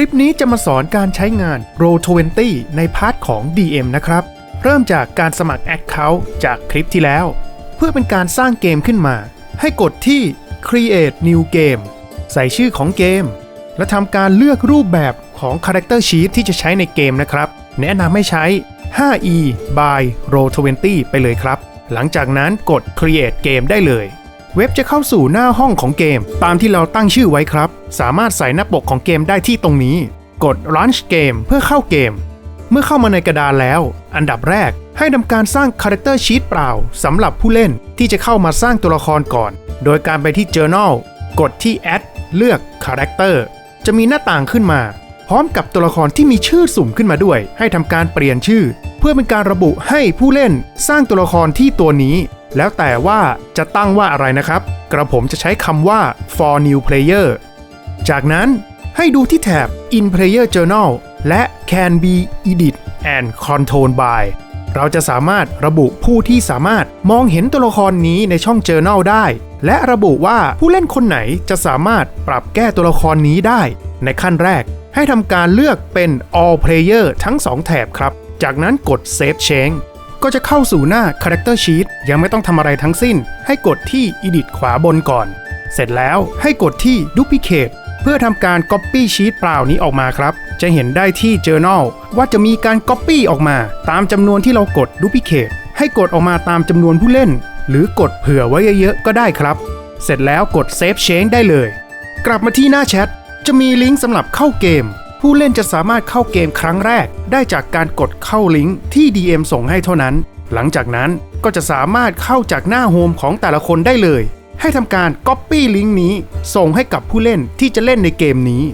ลิปนี้จะมาสอนการใช้งาน Roll20 ในพาร์ทของ DM นะครับ เริ่มจากการสมัคร Account จากคลิปที่แล้ว เพื่อเป็นการสร้างเกมขึ้นมา ให้กดที่ Create New Game ใส่ชื่อของเกม และทำการเลือกรูปแบบของ Character Sheet ที่จะใช้ในเกมนะครับ แนะนำให้ใช้ 5e by Roll20 ไปเลยครับ หลังจากนั้นกด Create Game ได้เลย เว็บจะเข้าสู่หน้าห้องของเกม ตามที่เราตั้งชื่อไว้ครับ สามารถใส่หน้าปกของเกมได้ที่ตรงนี้ กด Launch Game เพื่อเข้าเกม เมื่อเข้ามาในกระดานแล้ว อันดับแรกให้ทำการสร้าง Character Sheet เปล่าสำหรับผู้เล่นที่จะเข้ามาสร้างตัวละครก่อน โดยการไปที่ Journal กดที่ Add เลือก Character จะมีหน้าต่างขึ้นมา พร้อมกับตัวละครที่มีชื่อสุ่มขึ้นมาด้วย ให้ทำการเปลี่ยนชื่อ เพื่อเป็นการระบุให้ผู้เล่นสร้างตัวละครที่ตัวนี้ แล้วแต่ว่าจะตั้งว่าอะไรนะครับ กระผมจะใช้คำว่า for new player จากนั้นให้ดูที่แถบ in player journal และ can be edit and control by เราจะสามารถระบุผู้ที่สามารถมองเห็นตัวละครนี้ในช่อง journal ได้ และระบุว่าผู้เล่นคนไหนจะสามารถปรับแก้ตัวละครนี้ได้ ในขั้นแรก ให้ทำการเลือกเป็น all player ทั้ง 2 แถบครับ จากนั้นกด save change ก็จะเข้าสู่หน้า character sheet ยังไม่ต้องทำอะไรทั้งสิ้น ให้กดที่ edit ขวาบนก่อน เสร็จแล้วให้กดที่ duplicate เพื่อทำการ copy sheet เปล่านี้ออกมาครับ จะเห็นได้ที่ journal ว่าจะมีการ copy ออกมา ตามจำนวนที่เรากด duplicate ให้กดออกมาตามจำนวนผู้เล่น หรือกดเผื่อไว้เยอะๆก็ได้ครับ เสร็จแล้วกด save change ได้เลย กลับมาที่หน้าแชทจะมีลิงก์สำหรับเข้าเกม ผู้เล่นจะสามารถเข้าเกมครั้งแรก ได้จากการกดเข้าลิงก์ที่ DM ส่งให้เท่านั้น หลังจากนั้นก็จะสามารถเข้าจากหน้าโฮมของแต่ละคนได้เลย ให้ทำการ Copy ลิงก์นี้ ส่งให้กับผู้เล่นที่จะเล่นในเกมนี้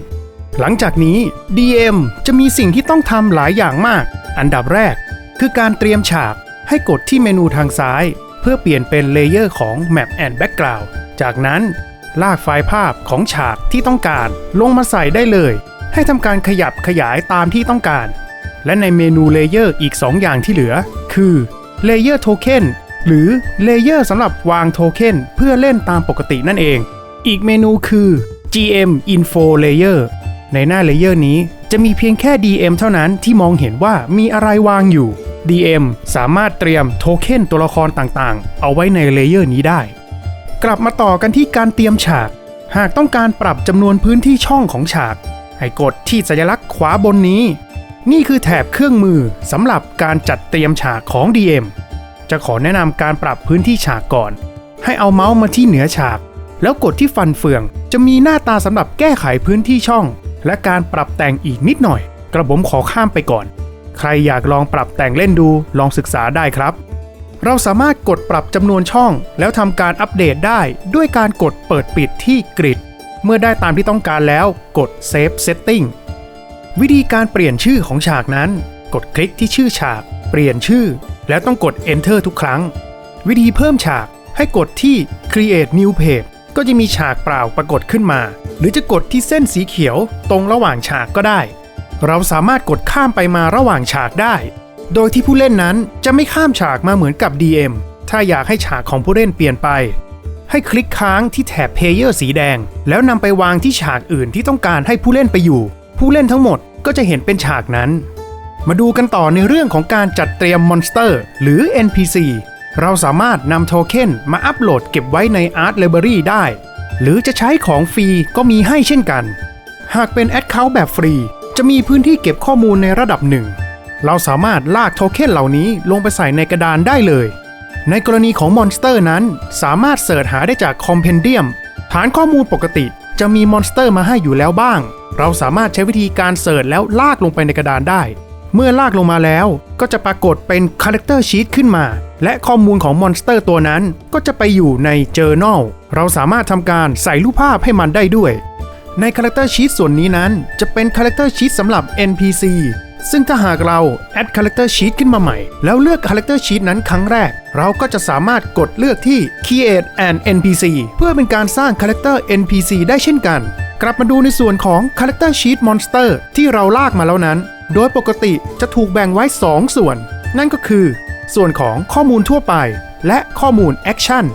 หลังจากนี้ DM จะมีสิ่งที่ต้องทำหลายอย่างมาก อันดับแรก คือการเตรียมฉาก ให้กดที่เมนูทางซ้าย เพื่อเปลี่ยนเป็นเลเยอร์ของ Map and Background จากนั้นลากไฟล์ภาพของฉากที่ต้องการลงมาใส่ได้เลย ให้ทำการขยับขยายตามที่ต้องการ และในเมนูเลเยอร์อีก 2 อย่างที่เหลือ คือเลเยอร์โทเค็นหรือเลเยอร์สำหรับวางโทเค็นเพื่อเล่นตามปกตินั่นเอง อีกเมนูคือ GM Info Layer ในหน้าเลเยอร์นี้จะมีเพียงแค่ DM เท่านั้นที่มองเห็นว่ามีอะไรวางอยู่ DM สามารถเตรียมโทเค็นตัวละครต่างๆ เอาไว้ในเลเยอร์นี้ได้ กลับมาต่อกันที่การเตรียมฉาก หากต้องการปรับจำนวนพื้นที่ช่องของฉาก ให้กดที่สัญลักษณ์ขวาบนนี้ นี่คือแถบเครื่องมือสำหรับการจัดเตรียมฉากของ DM จะขอแนะนำการปรับพื้นที่ฉากก่อน ให้เอาเมาส์มาที่เหนือฉาก แล้วกดที่ฟันเฟือง จะมีหน้าตาสำหรับแก้ไขพื้นที่ช่อง และการปรับแต่งอีกนิดหน่อย กระผมขอข้ามไปก่อน ใครอยากลองปรับแต่งเล่นดูลองศึกษาได้ครับ เราสามารถกดปรับจำนวนช่อง แล้วทำการอัปเดตได้ด้วยการกดเปิดปิดที่กริด เมื่อได้ตามที่ต้องการแล้วกด Save Setting วิธีการเปลี่ยนชื่อของฉากนั้น กดคลิกที่ชื่อฉาก เปลี่ยนชื่อ แล้วต้องกด Enter ทุกครั้ง วิธีเพิ่มฉากให้กดที่ Create New Page ก็จะมีฉากเปล่าปรากฏขึ้นมา หรือจะกดที่เส้นสีเขียวตรงระหว่างฉากก็ได้ เราสามารถกดข้ามไปมาระหว่างฉากได้ โดยที่ผู้เล่นนั้นจะไม่ข้ามฉากมาเหมือนกับ DM ถ้าอยากให้ฉากของผู้เล่นเปลี่ยนไป ให้คลิกค้างที่แถบ Player สีแดง แล้วนำไปวางที่ฉากอื่นที่ต้องการให้ผู้เล่นไปอยู่ ผู้เล่นทั้งหมดก็จะเห็นเป็นฉากนั้น มาดูกันต่อในเรื่องของการจัดเตรียมมอนสเตอร์หรือ NPC เราสามารถนำโทเค็นมาอัปโหลดเก็บไว้ใน Art Library ได้ หรือจะใช้ของฟรีก็มีให้เช่นกัน หากเป็น Account แบบฟรี จะมีพื้นที่เก็บข้อมูลในระดับหนึ่ง เราสามารถลากโทเค็นเหล่านี้ลงไปใส่ในกระดานได้เลย ในกรณีของมอนสเตอร์นั้น สามารถเสิร์ชหาได้จากคอมเพนเดียมฐานข้อมูลปกติจะมีมอนสเตอร์มาให้อยู่แล้วบ้าง เราสามารถใช้วิธีการเสิร์ชแล้วลากลงไปในกระดานได้ เมื่อลากลงมาแล้วก็จะปรากฏเป็น Character Sheet ขึ้นมา และข้อมูลของมอนสเตอร์ตัวนั้นก็จะไปอยู่ใน Journal เราสามารถทำการใส่รูปภาพให้มันได้ด้วย ใน Character Sheet ส่วนนี้นั้น จะเป็น Character Sheet สำหรับ NPC ซึ่งถ้าหากเรา add Character Sheet ขึ้นมาใหม่ แล้วเลือก Character Sheet นั้นครั้งแรก เราก็จะสามารถกดเลือกที่ Create an NPC เพื่อเป็นการสร้าง Character NPC ได้เช่นกัน กลับมาดูในส่วนของ Character Sheet Monster ที่เราลากมาแล้วนั้น โดยปกติจะถูกแบ่งไว้ 2 ส่วน นั่นก็คือ ส่วนของข้อมูลทั่วไป และข้อมูล Action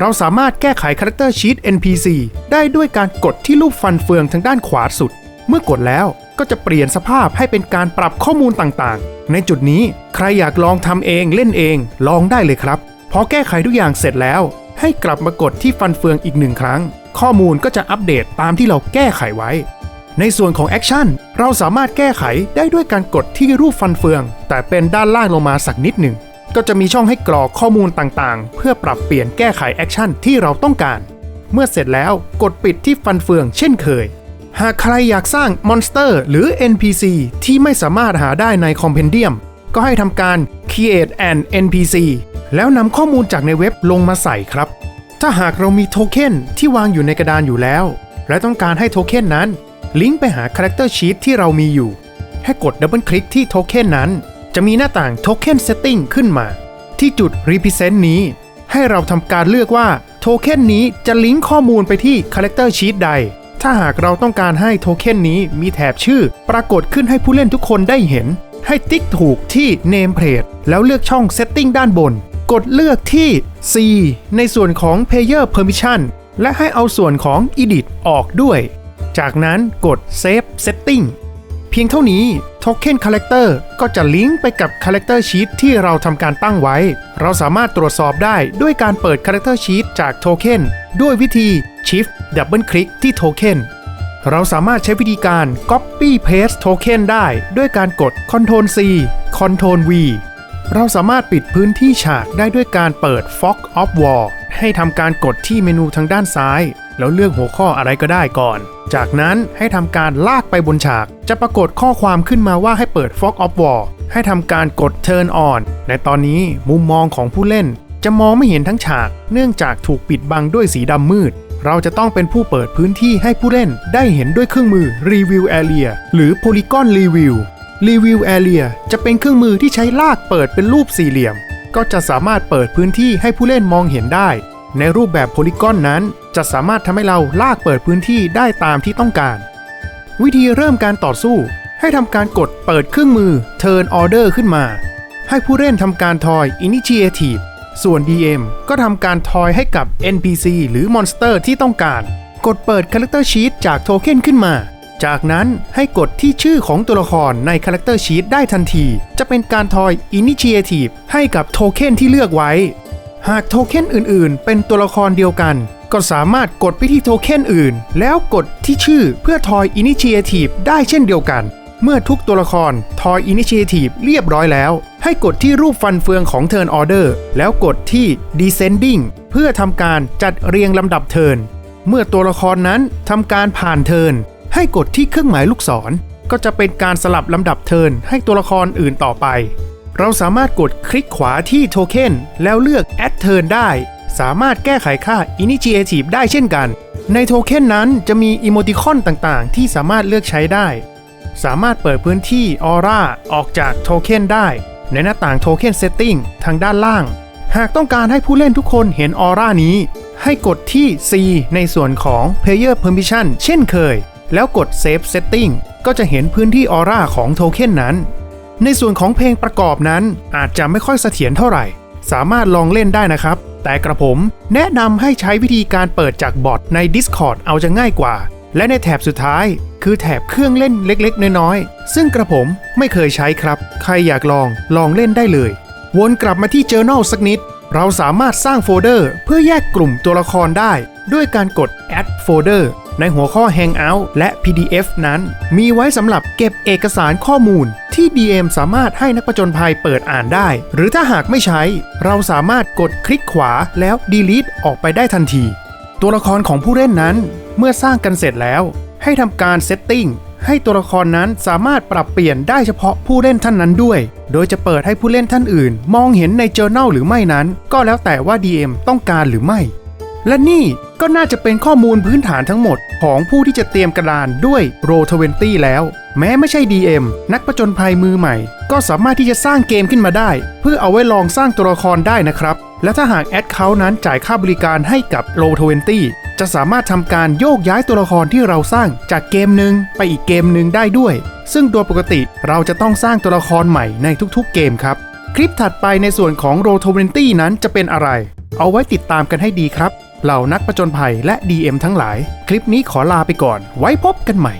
เราสามารถแก้ไข Character Sheet NPC ได้ด้วยการกดที่รูปฟันเฟืองทางด้านขวาสุด เมื่อกดแล้ว ก็จะเปลี่ยนสภาพให้เป็นการปรับข้อมูลต่างๆ ในจุดนี้ใครอยากลองทำเองเล่นเองลองได้เลยครับพอแก้ไขทุกอย่างเสร็จแล้ว ให้กลับมากดที่ฟันเฟืองอีกหนึ่งครั้ง ข้อมูลก็จะอัปเดตตามที่เราแก้ไขไว้ ในส่วนของแอคชั่นเราสามารถแก้ไขได้ด้วยการกดที่รูปฟันเฟือง แต่เป็นด้านล่างลงมาสักนิดหนึ่งก็จะมีช่องให้กรอกข้อมูลต่างๆ เพื่อปรับเปลี่ยนแก้ไขแอคชั่นที่เราต้องการ เมื่อเสร็จแล้วกดปิดที่ฟันเฟืองเช่นเคย หากใครอยากสร้างมอนสเตอร์หรือ NPC ที่ไม่สามารถหาได้ในคอมเพนเดียมก็ให้ทำการ create an NPC แล้วนำข้อมูลจากในเว็บลงมาใส่ครับ ถ้าหากเรามีโทเค็นที่วางอยู่ในกระดานอยู่แล้ว และต้องการให้โทเค็นนั้น ลิงก์ไปหา Character Sheet ที่เรามีอยู่ ให้กดดับเบิลคลิกที่โทเค็นนั้น จะมีหน้าต่าง Token Setting ขึ้นมา ที่จุด Represent นี้ ให้เราทำการเลือกว่าโทเค็นนี้จะลิงก์ข้อมูลไปที่ Character Sheet ใด ถ้าหากเราต้องการให้โทเค็นนี้มีแถบชื่อ ปรากฏขึ้นให้ผู้เล่นทุกคนได้เห็น ให้ติ๊กถูกที่ Name Plate แล้วเลือกช่อง Setting ด้านบน กดเลือกที่ C ในส่วนของ Player Permission และให้เอาส่วนของ Edit ออกด้วย จากนั้นกด Save Setting เพียงเท่านี้ Token Character ก็จะลิงก์ไปกับ Character Sheet ที่เราทำการตั้งไว้ เราสามารถตรวจสอบได้ด้วยการเปิด Character Sheet จาก Token ด้วยวิธี Shift Double Click ที่ Token เราสามารถใช้วิธีการ Copy Paste Token ได้ด้วยการกด Ctrl C Ctrl V เราสามารถปิดพื้นที่ฉากได้ด้วยการเปิด Fog of War ให้ทำการกดที่เมนูทางด้านซ้าย แล้วเลือกหัวข้ออะไรก็ได้ก่อน จากนั้นให้ทำการลากไปบนฉาก จะปรากฏข้อความขึ้นมาว่าให้เปิด Fog of War ให้ทำการกด Turn on ในตอนนี้มุมมองของผู้เล่น จะมองไม่เห็นทั้งฉาก เนื่องจากถูกปิดบังด้วยสีดำมืด เราจะต้องเป็นผู้เปิดพื้นที่ให้ผู้เล่นได้เห็นด้วยเครื่องมือ Review Area หรือ Polygon Review Review Area จะเป็นเครื่องมือที่ใช้ลากเปิดเป็นรูปสี่เหลี่ยม ก็จะสามารถเปิดพื้นที่ให้ผู้เล่นมองเห็นได้ ในรูปแบบโพลีกอนนั้น จะสามารถทำให้เราลากเปิดพื้นที่ได้ตามที่ต้องการ วิธีเริ่มการต่อสู้ ให้ทำการกดเปิดเครื่องมือ Turn Order ขึ้นมา ให้ผู้เล่นทำการทอย Initiative ส่วน DM ก็ทำการทอยให้กับ NPC หรือ Monster ที่ต้องการ กดเปิด Character Sheet จากโทเค็นขึ้นมา จากนั้นให้กดที่ชื่อของตัวละครใน Character Sheet ได้ทันที จะเป็นการทอย Initiative ให้กับโทเค็นที่เลือกไว้ หากโทเค็นอื่นๆ เป็นตัวละครเดียวกัน ก็สามารถกดไปที่โทเค็นอื่น แล้วกดที่ชื่อเพื่อทอย Initiative ได้เช่นเดียวกัน เมื่อทุกตัวละครทอย Initiative เรียบร้อยแล้ว ให้กดที่รูปฟันเฟืองของ Turn Order แล้วกดที่ Descending เพื่อทำการจัดเรียงลำดับเทิร์นเมื่อตัวละครนั้นทำการผ่านเทิร์นให้กดที่เครื่องหมายลูกศร ก็จะเป็นการสลับลำดับเทิร์นให้ตัวละครอื่นต่อไป เราสามารถกดคลิกขวาที่โทเค็นแล้วเลือก Add Turn ได้ สามารถแก้ไขค่า Initiative ได้เช่นกัน ในโทเค็นนั้นจะมีอีโมติคอนต่างๆ ที่สามารถเลือกใช้ได้ สามารถเปิดพื้นที่ออร่าออกจากโทเค็นได้ ในหน้าต่างโทเค็นเซตติ้งทางด้านล่าง หากต้องการให้ผู้เล่นทุกคนเห็นออร่านี้ ให้กดที่ C ในส่วนของ Player Permission เช่นเคย แล้วกด Save Setting ก็จะเห็นพื้นที่ออร่าของโทเค็นนั้น ในส่วนของเพลงประกอบนั้นอาจจะไม่ค่อยเสถียรเท่าไหร่ สามารถลองเล่นได้นะครับ แต่กระผมแนะนำให้ใช้วิธีการเปิดจากบอทใน Discord เอาจะง่ายกว่า และในแถบสุดท้ายคือแถบเครื่องเล่นเล็กๆ น้อยๆ ซึ่งกระผมไม่เคยใช้ครับ ใครอยากลองลองเล่นได้เลย วนกลับมาที่ Journal สักนิด เราสามารถสร้างโฟลเดอร์เพื่อแยกกลุ่มตัวละครได้ ด้วยการกด add folder ในหัวข้อ Hangout และ PDF นั้น มีไว้สำหรับเก็บเอกสารข้อมูลที่ DM สามารถให้นักประจนภัยเปิดอ่านได้ หรือถ้าหากไม่ใช้ เราสามารถกดคลิกขวาแล้ว delete ออกไปได้ทันที ตัวละครของผู้เล่นนั้น เมื่อสร้างกันเสร็จแล้ว ให้ทำการ setting ให้ตัวละครนั้นสามารถปรับเปลี่ยนได้เฉพาะผู้เล่นท่านนั้นด้วย โดยจะเปิดให้ผู้เล่นท่านอื่น มองเห็นใน Journal หรือไม่นั้น ก็แล้วแต่ว่า DM ต้องการหรือไม่ และนี่ก็น่าจะเป็นข้อมูลพื้นฐานทั้งหมด ของผู้ที่จะเตรียมกระดานด้วย Roll20 แล้ว แม้ไม่ใช่ DM นักประจนภัยมือใหม่ ก็สามารถที่จะสร้างเกมขึ้นมาได้ เพื่อเอาไว้ลองสร้างตัวละครได้นะครับ และถ้าหากแอดเขานั้นจ่ายค่าบริการให้กับ Roll20 จะสามารถทำการโยกย้ายตัวละครที่เราสร้างจากเกมหนึ่งไปอีกเกมหนึ่งได้ด้วย ซึ่งโดยปกติเราจะต้องสร้างตัวละครใหม่ในทุกๆเกมครับ คลิปถัดไปในส่วนของ Roll20 นั้นจะเป็นอะไร เอาไว้ติดตามกันให้ดีครับ เหล่านักประจนภัยและ DM ทั้งหลาย คลิปนี้ขอลาไปก่อน ไว้พบกันใหม่